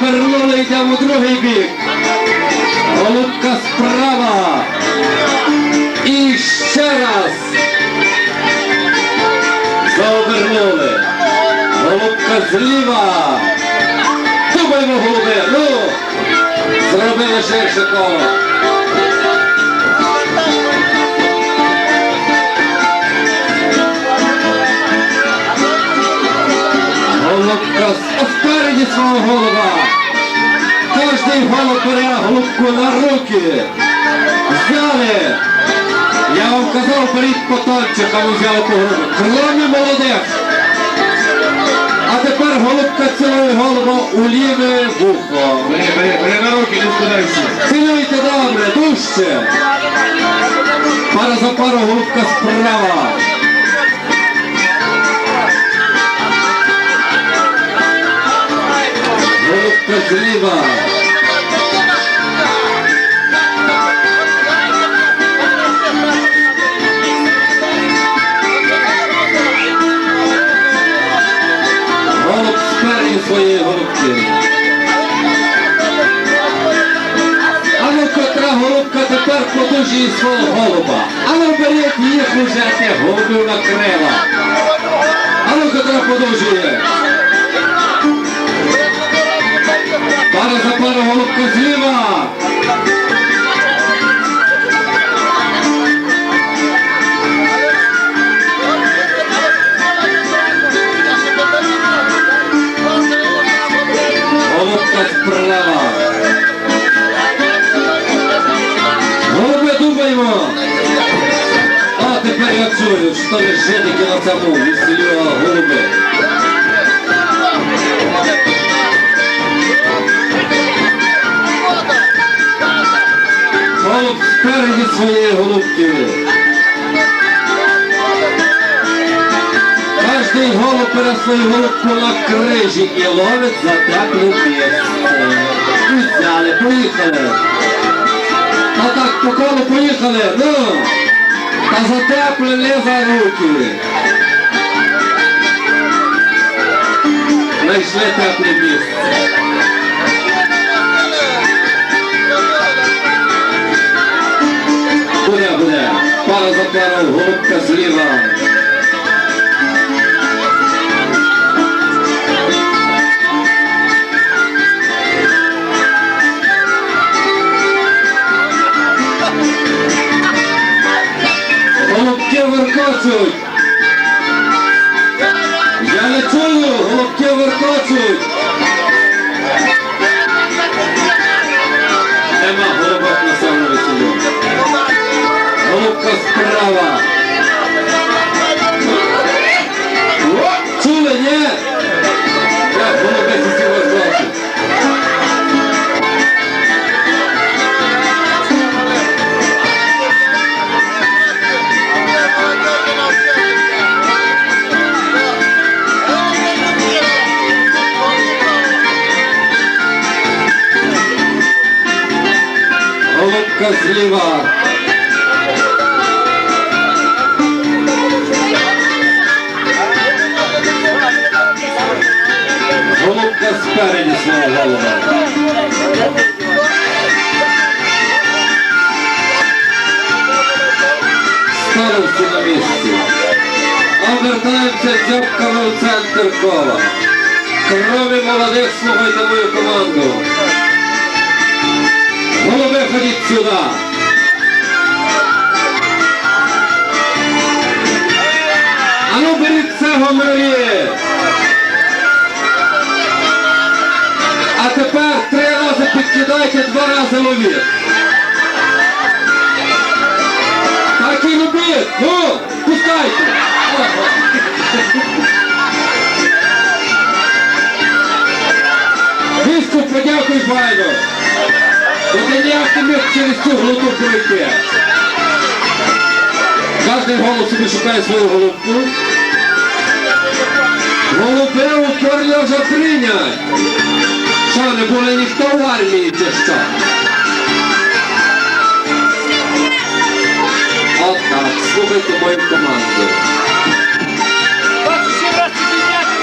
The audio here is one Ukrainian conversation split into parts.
Завернули йдемо в другий бік. Голубка справа. І ще раз. Завернули. Голубка зліва. Думаємо, голуби. Ну, зробили ширше коло. Голубка спереді свого голуба. Руки. Взяли. Я вам казав, беріть потончик, а ви взяли по грубу. Кроме молодець. А тепер голубка цілує голову у ліве вухо. Бери, бери, бери на руки, не складайся. Цілуйте добре, дужче. Пара за пару голубка справа. Подужує свого голуба. А ну беріть їх те голубів на. А ну котра подужує. Пара за пару голубка зліва. Я чую, що ви на цьому веселю голуби. Голуб спереді своєї голубки. Кожний голуб бере свою голубку на крижі і ловить за тепле місце. Взяли, поїхали. Та так по колу поїхали, ну. Та затеплили за руки. Знайшли тепле місце. Буде, буде. Пара за пару, голубка зліва. Чую, голубки. Нема голубок на самому веселі. Голубка справа. Зліва. Голубка спереді свого голуба. Стали всі на місці. Обертаємося дзьобками в центр кола. Крові молодих слухайте мою команду. Сюди. А ну беріть цього мрії. А тепер три рази підкидайте, два рази ловіть. Так і любіть. Ну, пускайте. Війську подякуй файно. Ніяк міг через цю глоту пройти. Кожний голуб собі шукає свою голубку. Голуби у корлі вже прийнять. Що, не були ніхто в армії чи що? От так, слухайте мою команду.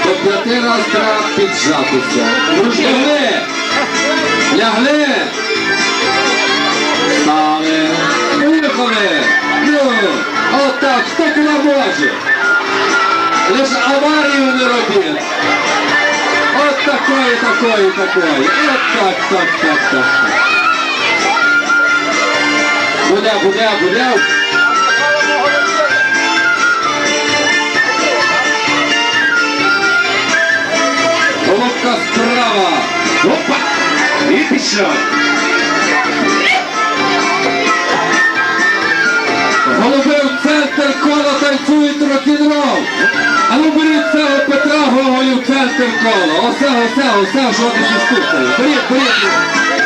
До п'яти раз треба піджатися. Дружки, Лягли. Стали. Поїхали. Ну, отак, хто куди може. Лиш аварію не робіть. От такої, такої, такої. От так, так, так, так. Буде, буде, буде. Головка справа. Опа! І пішов. Танцюють рок-н-рол. А ну беріть цього Петра Гоголю в центр кола. Осе, осе, осе, що не стукає. Беріть, беріть.